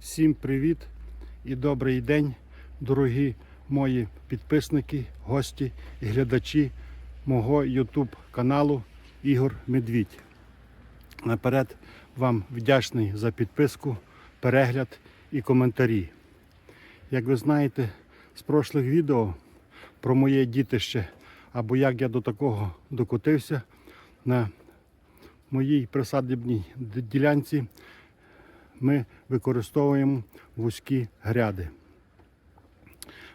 Всім привіт і добрий день, дорогі мої підписники, гості і глядачі мого YouTube каналу Ігор Медвідь. Наперед вам вдячний за підписку, перегляд і коментарі. Як ви знаєте, з прошлих відео про моє дітище або як я до такого докотився на моїй присадибній ділянці ми використовуємо вузькі гряди.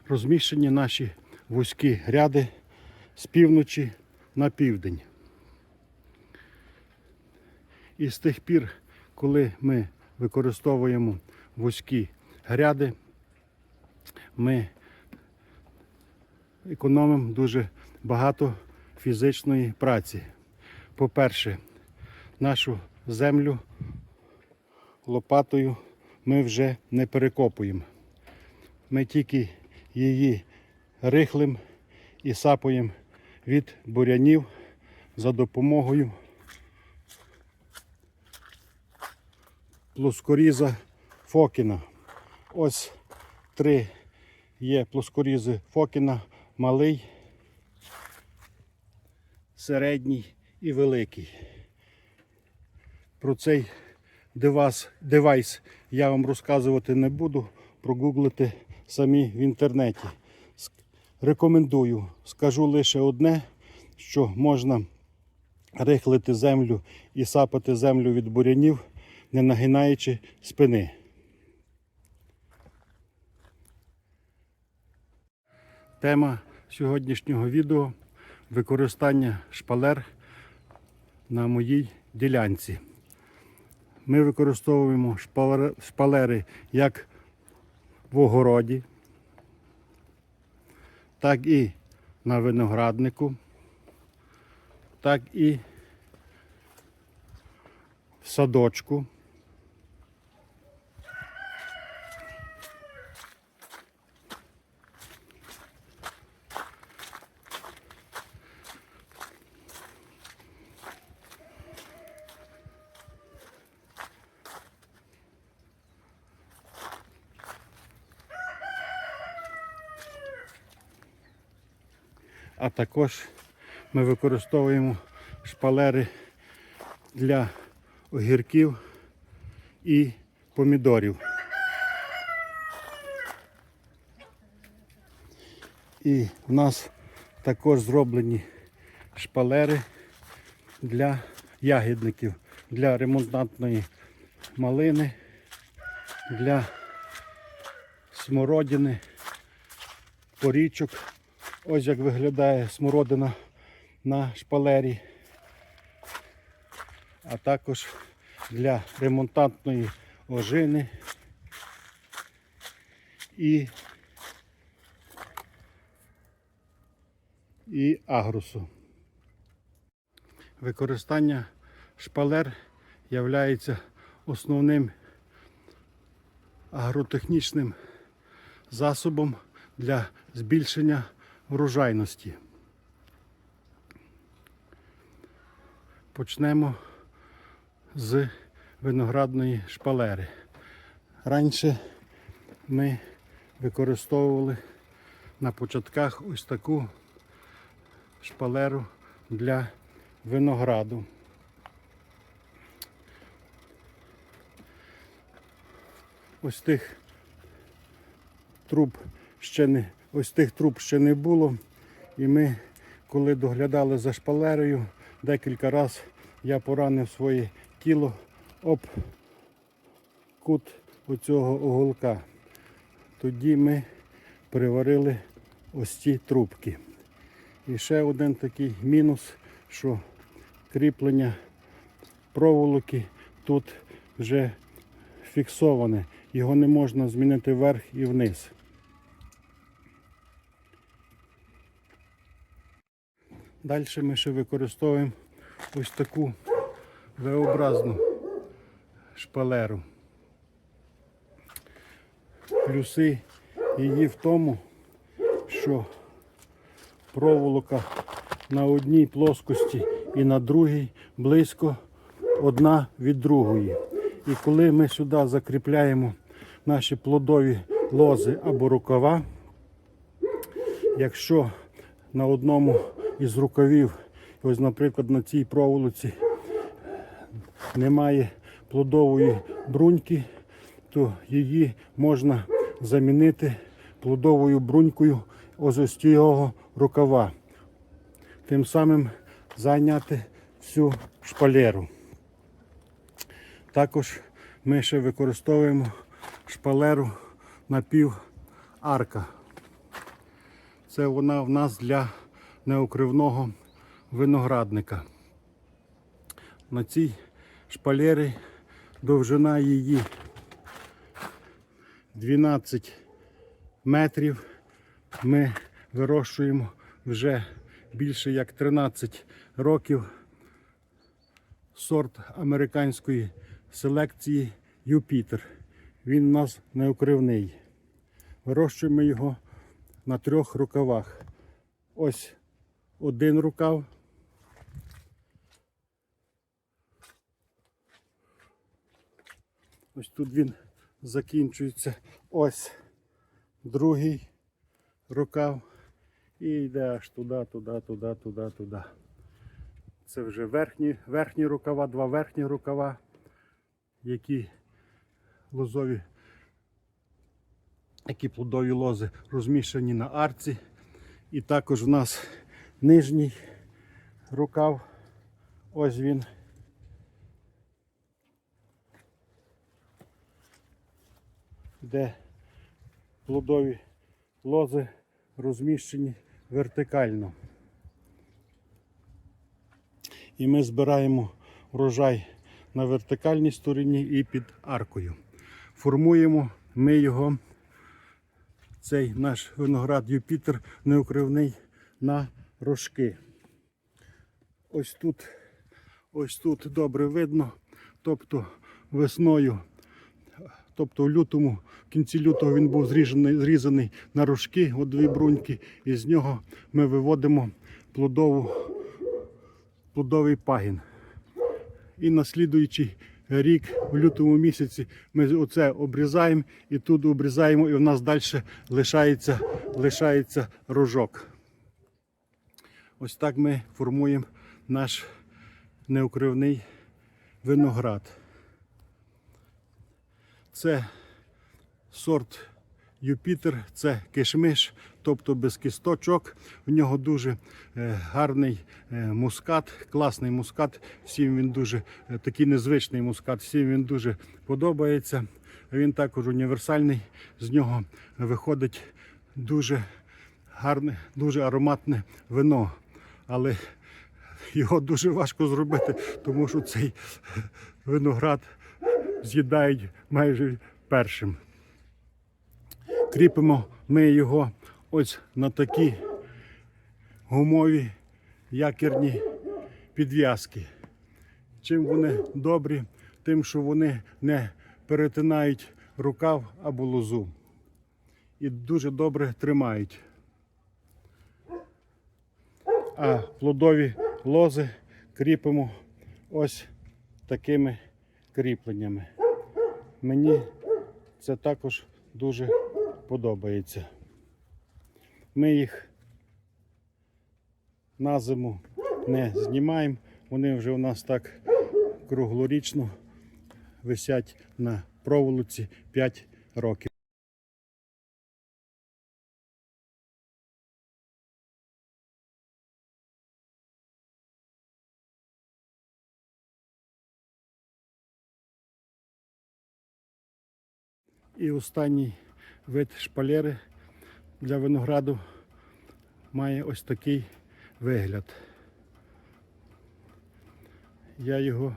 Розміщені наші вузькі гряди з півночі на південь. І з тих пір, коли ми використовуємо вузькі гряди, ми економимо дуже багато фізичної праці. По-перше, нашу землю лопатою ми вже не перекопуємо. Ми тільки її рихлим і сапаємо від бурянів за допомогою плоскоріза Фокіна. Ось три є плоскорізи Фокіна, малий, середній і великий. Про цей девайс, девайс я вам розказувати не буду. Прогуглите самі в інтернеті. Рекомендую. Скажу лише одне, що можна рихлити землю і сапати землю від бурянів, не нагинаючи спини. Тема сьогоднішнього відео використання шпалер на моїй ділянці. Ми використовуємо шпалери, як в огороді, так і на винограднику, так і в садочку. Також ми використовуємо шпалери для огірків і помідорів. І в нас також зроблені шпалери для ягідників, для ремонтантної малини, для смородини, порічок. Ось як виглядає смородина на шпалері. А також для ремонтантної ожини і, і агрусу. Використання шпалер є основним агротехнічним засобом для збільшення врожайності. Почнемо з виноградної шпалери. Раніше ми використовували на початках ось таку шпалеру для винограду. Ось тих труб ще не ось тих труб ще не було. І ми, коли доглядали за шпалерою, декілька разів я поранив своє тіло об кут оцього оголка. Тоді ми приварили ось ці трубки. І ще один такий мінус, що кріплення проволоки тут вже фіксоване. Його не можна змінити вверх і вниз. Далі ми ще використовуємо ось таку V-образну шпалеру. Плюси її в тому, що проволока на одній плоскості і на другій близько одна від другої. І коли ми сюди закріпляємо наші плодові лози або рукава. Якщо на одному із рукавів, ось, наприклад, на цій проволоці немає плодової бруньки, то її можна замінити плодовою брунькою цього рукава. Тим самим зайняти всю шпалеру. Також ми ще використовуємо шпалеру напів арка. Це вона в нас для неокривного виноградника. На цій шпалері довжина її 12 метрів. Ми вирощуємо вже більше як 13 років сорт американської селекції Юпітер. Він у нас неукривний. Вирощуємо його на трьох рукавах. Ось один рукав. Ось тут він закінчується. Ось другий рукав. І йде аж туди, туди, туди, туди, туди. Це вже верхні, верхні рукава, два верхні рукава, які лозові, які плодові лози розміщені на арці. І також у нас нижній рукав. Ось він. Де плодові лози розміщені вертикально. І ми збираємо врожай на вертикальній стороні і під аркою. Формуємо ми його, цей наш виноград Юпітер неукривний на рожки. Ось тут, ось тут добре видно. Тобто весною, тобто в лютому, в кінці лютого він був зрізаний, зрізаний на рожки, от дві бруньки, і з нього ми виводимо плодову плодовий пагін. І на слідуючий рік, в лютому місяці, ми оце обрізаємо і тут обрізаємо, і у нас далі лишається, лишається рожок. Ось так ми формуємо наш неукривний виноград. Це сорт Юпітер, це кишмиш, тобто без кісточок. В нього дуже е, гарний е, мускат, класний мускат. Всім він дуже е, такий незвичний мускат, всім він дуже подобається. Він також універсальний. З нього виходить дуже гарне, дуже ароматне вино. Але його дуже важко зробити, тому що цей виноград з'їдають майже першим. Кріпимо ми його ось на такі гумові якірні підв'язки. Чим вони добрі, тим, що вони не перетинають рукав або лозу. І дуже добре тримають. А плодові лози кріпимо ось такими кріпленнями. Мені це також дуже подобається. Ми їх на зиму не знімаємо, вони вже у нас так круглорічно висять на проволоці 5 років. І останній вид шпалери для винограду має ось такий вигляд. Я його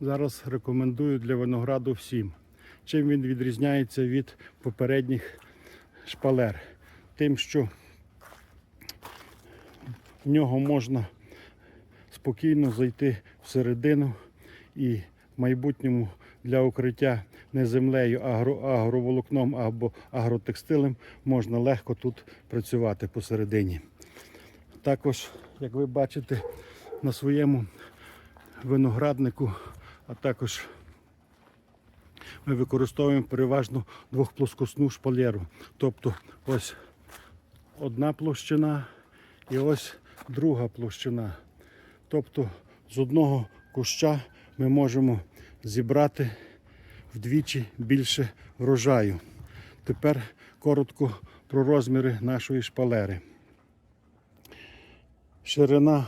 зараз рекомендую для винограду всім. Чим він відрізняється від попередніх шпалер? Тим, що в нього можна спокійно зайти всередину і в майбутньому для укриття не землею, а агро, агроволокном або агротекстилем можна легко тут працювати посередині. Також, як ви бачите, на своєму винограднику, а також ми використовуємо переважно двохплоскосну шпалеру. Тобто ось одна площина і ось друга площина. Тобто з одного куща ми можемо зібрати вдвічі більше врожаю. Тепер коротко про розміри нашої шпалери. Ширина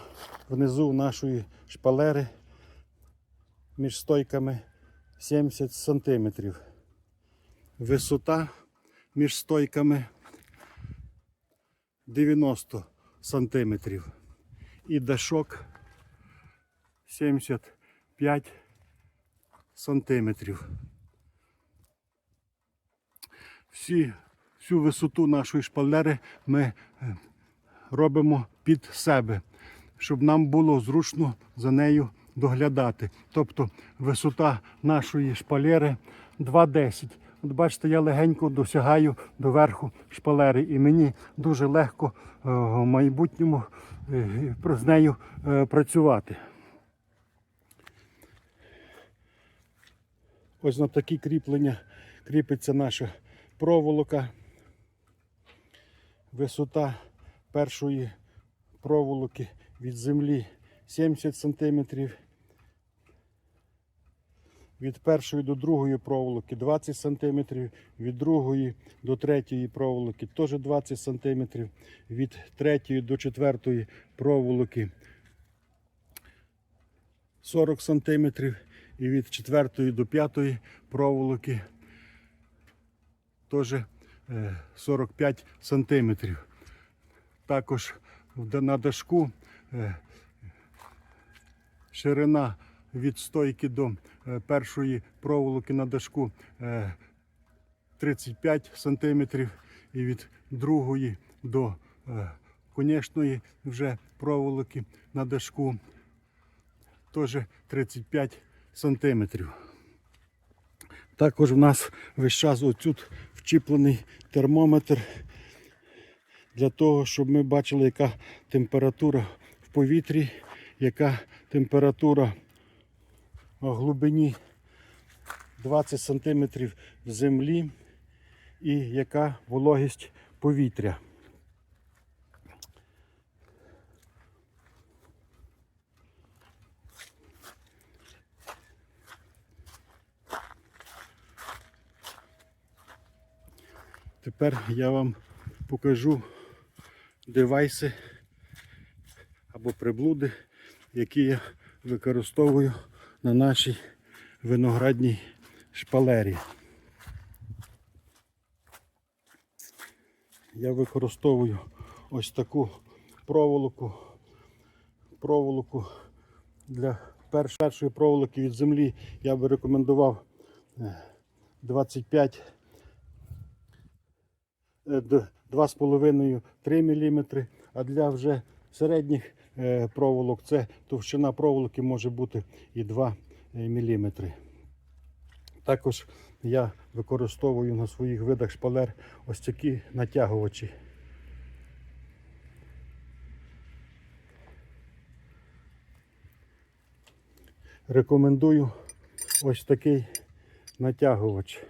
внизу нашої шпалери між стойками 70 см. Висота між стойками 90 см. І дашок 75 сантиметрів. Всі, всю висоту нашої шпалери ми е, робимо під себе, щоб нам було зручно за нею доглядати. Тобто висота нашої шпалери 2,10. От бачите, я легенько досягаю до верху шпалери, і мені дуже легко е, в майбутньому е, з нею працювати. Ось на такі кріплення кріпиться наша проволока. Висота першої проволоки від землі 70 см. Від першої до другої проволоки 20 см, від другої до третьої проволоки теж 20 см, від третьої до четвертої проволоки 40 см і від четвертої до п'ятої проволоки теж е, 45 сантиметрів. Також на дашку е, ширина від стойки до е, першої проволоки на дашку е, 35 сантиметрів і від другої до е, конечної вже проволоки на дашку теж 35 сантиметрів. Також в нас весь час отут вчіплений термометр для того, щоб ми бачили, яка температура в повітрі, яка температура в глибині 20 см в землі і яка вологість повітря. Тепер я вам покажу девайси або приблуди, які я використовую на нашій виноградній шпалері. Я використовую ось таку проволоку, проволоку для першої проволоки від землі я би рекомендував е, 25 е, 2,5-3 мм, а для вже середніх е, проволок це товщина проволоки може бути і 2 мм. Також я використовую на своїх видах шпалер ось такі натягувачі. Рекомендую ось такий натягувач.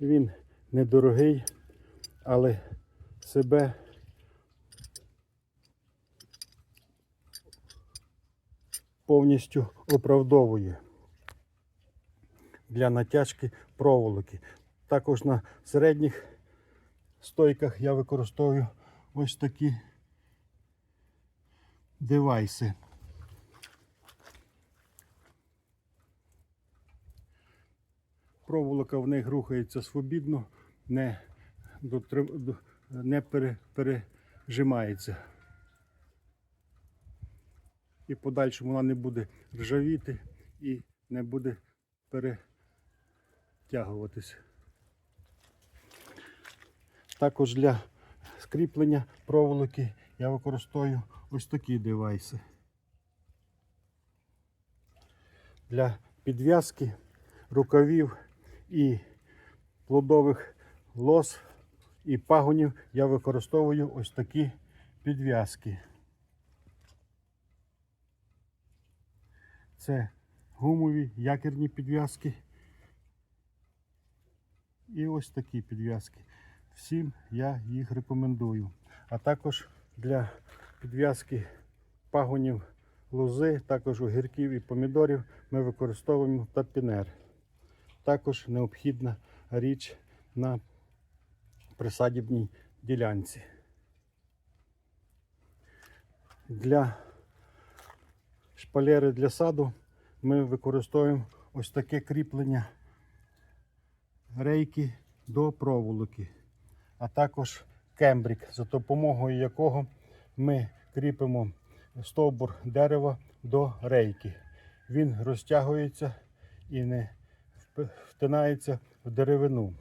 Він недорогий, але себе повністю оправдовує для натяжки проволоки. Також на середніх стойках я використовую ось такі девайси. Проволока в них рухається свобідно, не, не пережимається. І в подальшому вона не буде ржавіти і не буде перетягуватися. Також для скріплення проволоки я використовую ось такі девайси. Для підв'язки рукавів і плодових лоз і пагонів я використовую ось такі підв'язки. Це гумові якірні підв'язки І ось такі підв'язки. Всім я їх рекомендую. А також для підв'язки пагонів лози, також огірків і помідорів ми використовуємо тапінер. Також необхідна річ на присадібній ділянці. Для шпалери для саду ми використовуємо ось таке кріплення рейки до проволоки, а також кембрік, за допомогою якого ми кріпимо стовбур дерева до рейки. Він розтягується і не втинається в деревину.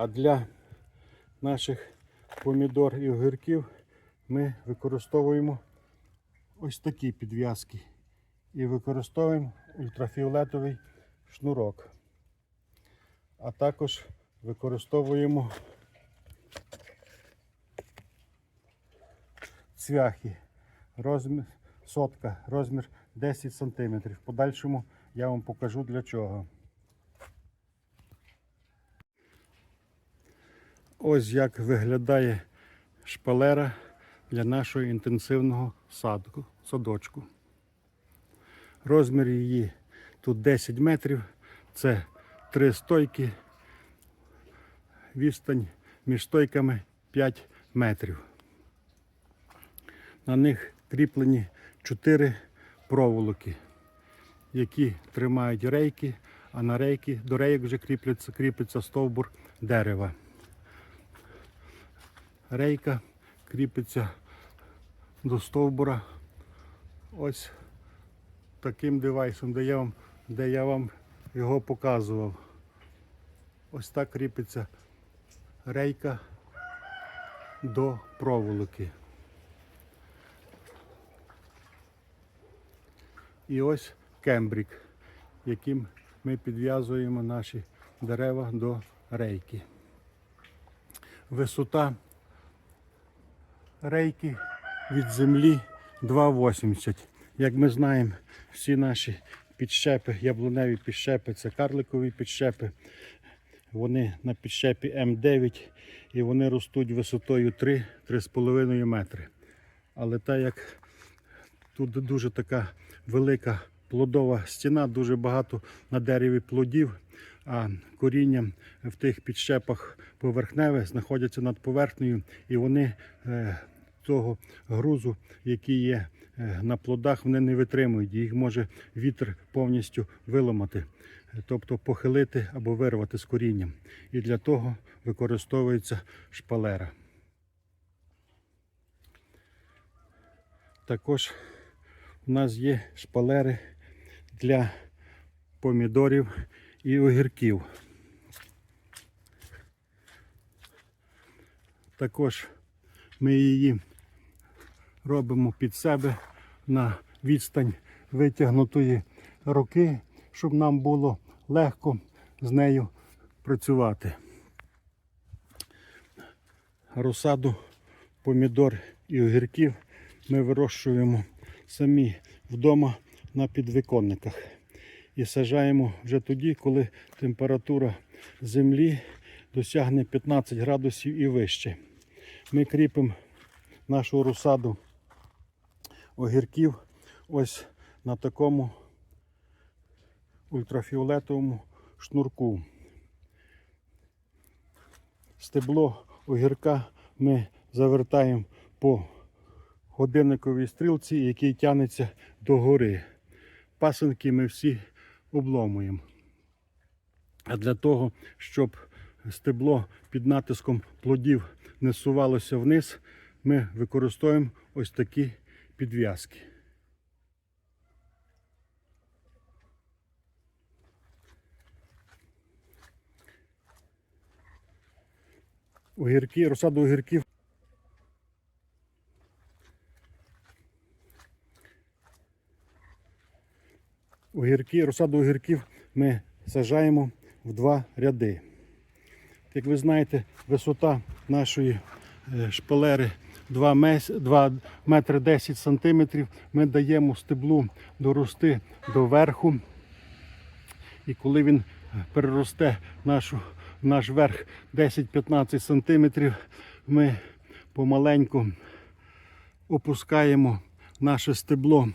А для наших помідор і огірків ми використовуємо ось такі підв'язки і використовуємо ультрафіолетовий шнурок. А також використовуємо цвяхи. Розмір сотка, розмір 10 см. В подальшому я вам покажу для чого. Ось як виглядає шпалера для нашого інтенсивного садку, садочку. Розмір її тут 10 метрів. Це три стойки. Відстань між стойками 5 метрів. На них кріплені 4 проволоки, які тримають рейки, а на рейки до рейок вже кріпиться, кріпиться стовбур дерева. Рейка кріпиться до стовбура ось таким девайсом, де я вам, де я вам його показував. Ось так кріпиться рейка до проволоки. І ось кембрік, яким ми підв'язуємо наші дерева до рейки. Висота рейки від землі 2,80. Як ми знаємо, всі наші підщепи, яблуневі підщепи це карликові підщепи. Вони на підщепі М9 і вони ростуть висотою 3-3,5 метри. Але так як тут дуже така велика плодова стіна, дуже багато на дереві плодів, а коріння в тих підщепах поверхневе знаходяться над поверхнею, і вони е, того грузу, який є е, на плодах, вони не витримують. Їх може вітер повністю виламати, тобто похилити або вирвати з корінням. І для того використовується шпалера. Також у нас є шпалери для помідорів і огірків. Також ми її робимо під себе на відстань витягнутої руки, щоб нам було легко з нею працювати. Розсаду помідор і огірків ми вирощуємо самі вдома на підвіконниках. І саджаємо вже тоді, коли температура землі досягне 15 градусів і вище. Ми кріпимо нашу розсаду огірків ось на такому ультрафіолетовому шнурку. Стебло огірка ми завертаємо по годинниковій стрілці, який тягнеться до гори. Пасинки ми всі обломуємо. А для того, щоб стебло під натиском плодів не сувалося вниз, ми використовуємо ось такі підв'язки. Огірки, розсаду огірків огірки, розсаду огірків ми сажаємо в два ряди. Як ви знаєте, висота нашої е, шпалери 2 мес- 2 метри 10 сантиметрів. Ми даємо стеблу дорости до верху. І коли він переросте нашу, наш верх 10-15 см, ми помаленьку опускаємо наше стебло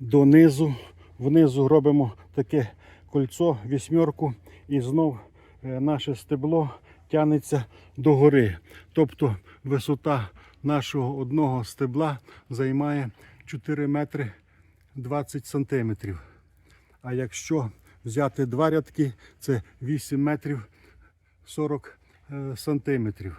донизу. Внизу робимо таке кольцо, вісьмерку, і знов е, наше стебло тягнеться догори. Тобто висота нашого одного стебла займає 4 метри 20 сантиметрів. А якщо взяти два рядки, це 8 метрів 40 е, сантиметрів.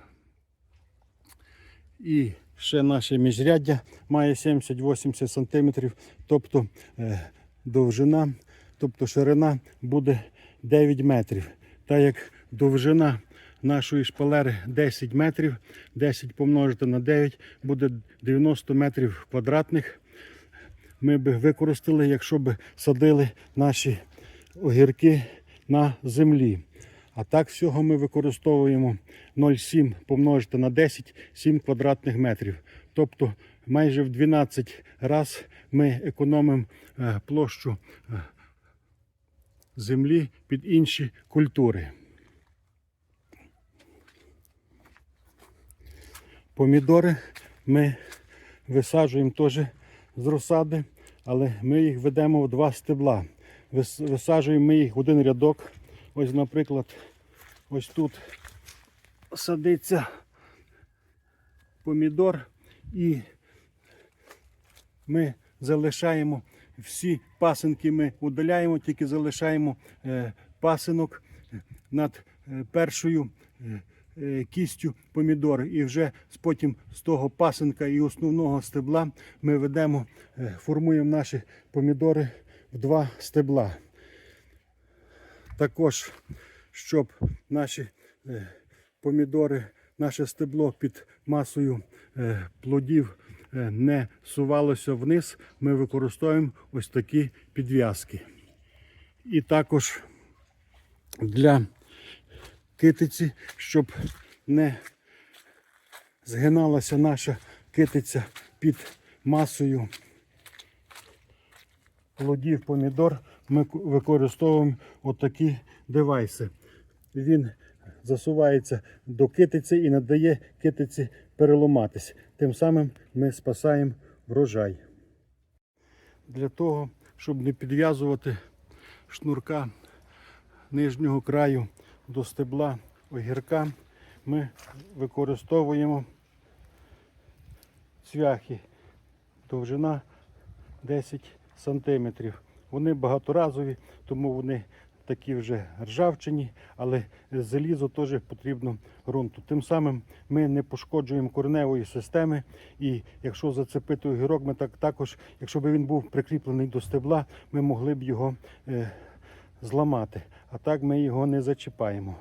І ще наше міжряддя має 70-80 сантиметрів, тобто е, довжина, тобто ширина буде 9 метрів. Так як довжина нашої шпалери 10 метрів, 10 помножити на 9 буде 90 метрів квадратних. Ми би використали, якщо б садили наші огірки на землі. А так всього ми використовуємо 0,7 помножити на 10, 7 квадратних метрів. Тобто майже в 12 разів ми економимо е, площу е, землі під інші культури. Помідори ми висаджуємо теж з розсади, але ми їх ведемо в два стебла. Висаджуємо ми їх в один рядок. Ось, наприклад, ось тут садиться помідор і ми залишаємо всі пасинки, ми удаляємо, тільки залишаємо е, пасинок над е, першою е, кістю помідор. І вже потім з того пасинка і основного стебла ми ведемо, формуємо наші помідори в два стебла. Також, щоб наші помідори, наше стебло під масою плодів не сувалося вниз, ми використовуємо ось такі підв'язки. І також для китиці, щоб не згиналася наша китиця під масою плодів помідор, ми використовуємо отакі девайси. Він засувається до китиці і не дає китиці переламатись. Тим самим ми спасаємо врожай. Для того, щоб не підв'язувати шнурка нижнього краю до стебла огірка, ми використовуємо цвяхи. Довжина 10 сантиметрів. Вони багаторазові, тому вони такі вже ржавчині, але залізо теж потрібно ґрунту. Тим самим ми не пошкоджуємо кореневої системи. І якщо зацепити огірок, ми так також, якщо б він був прикріплений до стебла, ми могли б його е, зламати. А так ми його не зачіпаємо.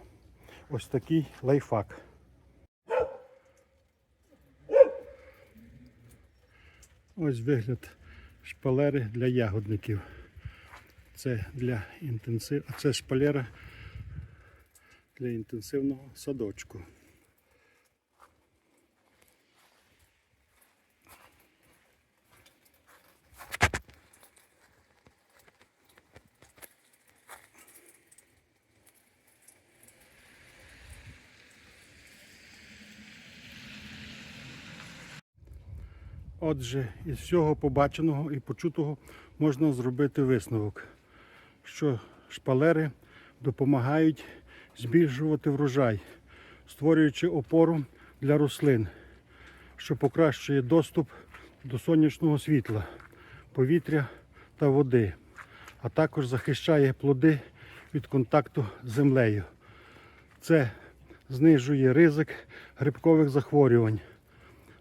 Ось такий лайфхак. Ось вигляд шпалери для ягодників. Це для інтенсив... а це шпалера для інтенсивного садочку. Отже, із всього побаченого і почутого можна зробити висновок, що шпалери допомагають збільшувати врожай, створюючи опору для рослин, що покращує доступ до сонячного світла, повітря та води, а також захищає плоди від контакту з землею. Це знижує ризик грибкових захворювань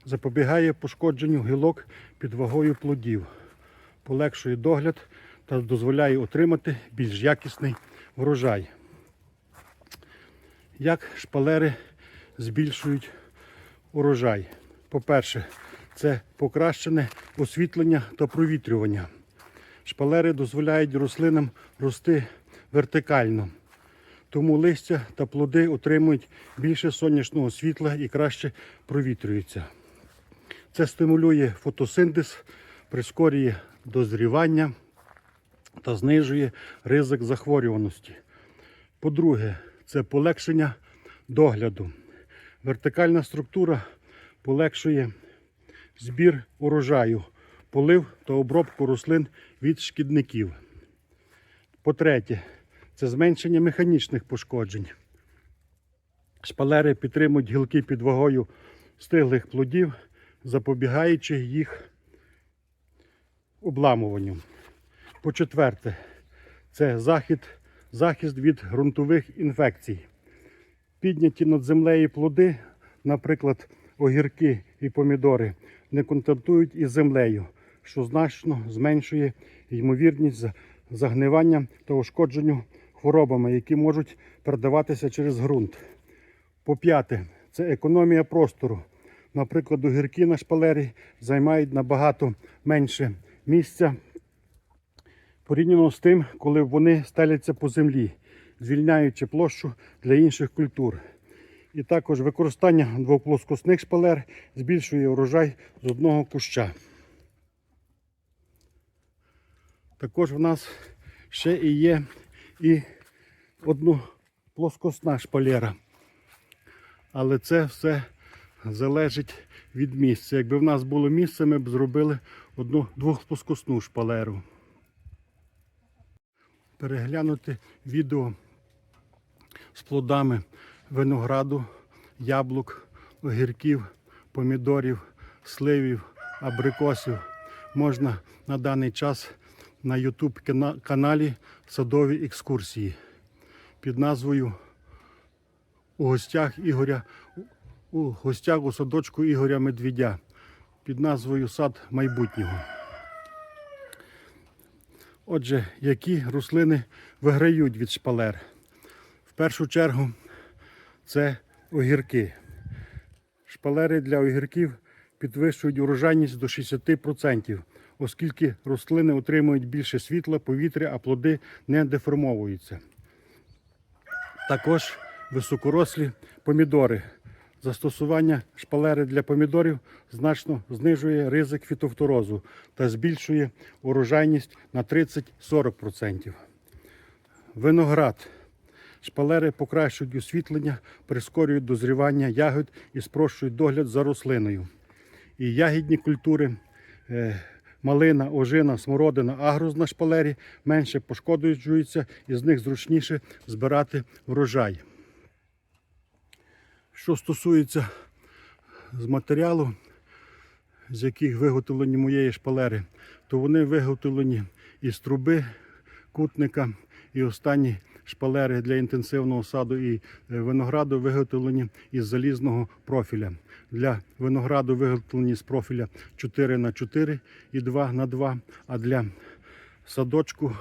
запобігає пошкодженню гілок під вагою плодів, полегшує догляд та дозволяє отримати більш якісний врожай. Як шпалери збільшують урожай? По-перше, це покращене освітлення та провітрювання. Шпалери дозволяють рослинам рости вертикально, тому листя та плоди отримують більше сонячного світла і краще провітрюються. Це стимулює фотосинтез, прискорює дозрівання та знижує ризик захворюваності. По-друге, це полегшення догляду. Вертикальна структура полегшує збір урожаю, полив та обробку рослин від шкідників. По-третє, це зменшення механічних пошкоджень. Шпалери підтримують гілки під вагою стиглих плодів, запобігаючи їх обламуванню. По-четверте, це захід, захист від ґрунтових інфекцій. Підняті над землею плоди, наприклад, огірки і помідори, не контактують із землею, що значно зменшує ймовірність загнивання та ушкодженню хворобами, які можуть передаватися через ґрунт. По-п'яте, це економія простору. Наприклад, огірки на шпалері займають набагато менше місця порівняно з тим, коли вони стеляться по землі, звільняючи площу для інших культур. І також використання двоплоскосних шпалер збільшує урожай з одного куща. Також в нас ще і є і одноплоскосна шпалера. Але це все залежить від місця. Якби в нас було місце, ми б зробили одну двохплоскосну шпалеру. Переглянути відео з плодами винограду, яблук, огірків, помідорів, сливів, абрикосів. Можна на даний час на YouTube каналі Садові екскурсії під назвою у гостях Ігоря у гостях у садочку Ігоря Медведя під назвою Сад майбутнього. Отже, які рослини виграють від шпалер? В першу чергу це огірки. Шпалери для огірків підвищують урожайність до 60%, оскільки рослини отримують більше світла, повітря, а плоди не деформовуються. Також високорослі помідори. Застосування шпалери для помідорів значно знижує ризик фітофторозу та збільшує урожайність на 30-40%. Виноград. Шпалери покращують освітлення, прискорюють дозрівання ягод і спрощують догляд за рослиною. І ягідні культури е, малина, ожина, смородина, агрус на шпалері менше пошкоджуються і з них зручніше збирати врожай. Що стосується з матеріалу, з яких виготовлені моєї шпалери, то вони виготовлені із труби кутника і останні шпалери для інтенсивного саду і е, винограду виготовлені із залізного профіля. Для винограду виготовлені з профіля 4 х 4 і 2 х 2 а для садочку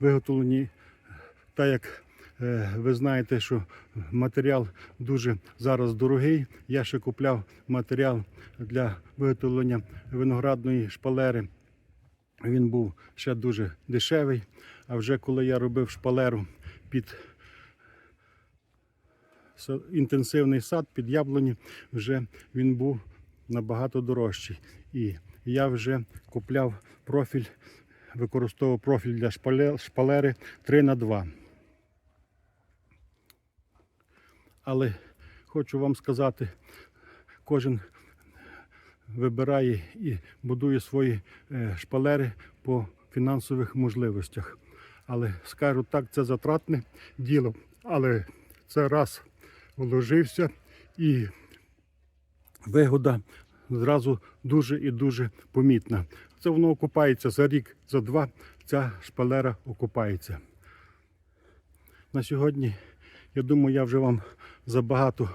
виготовлені так як е, ви знаєте, що матеріал дуже зараз дорогий. Я ще купляв матеріал для виготовлення виноградної шпалери. Він був ще дуже дешевий. А вже коли я робив шпалеру під інтенсивний сад, під яблуні, вже він був набагато дорожчий. І я вже купляв профіль, використовував профіль для шпалери 3 на 2 Але хочу вам сказати, кожен вибирає і будує свої е, шпалери по фінансових можливостях. Але скажу так, це затратне діло. Але це раз вложився і вигода зразу дуже і дуже помітна. Це воно окупається за рік, за два. Ця шпалера окупається. На сьогодні, я думаю, я вже вам забагато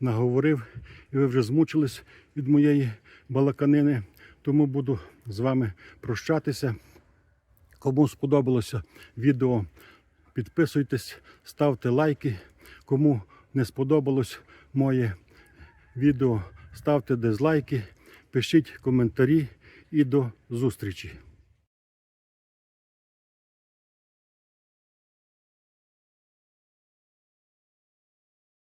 наговорив, і ви вже змучились від моєї балаканини. Тому буду з вами прощатися. Кому сподобалося відео, підписуйтесь, ставте лайки. Кому не сподобалось моє відео, ставте дизлайки, пишіть коментарі і до зустрічі.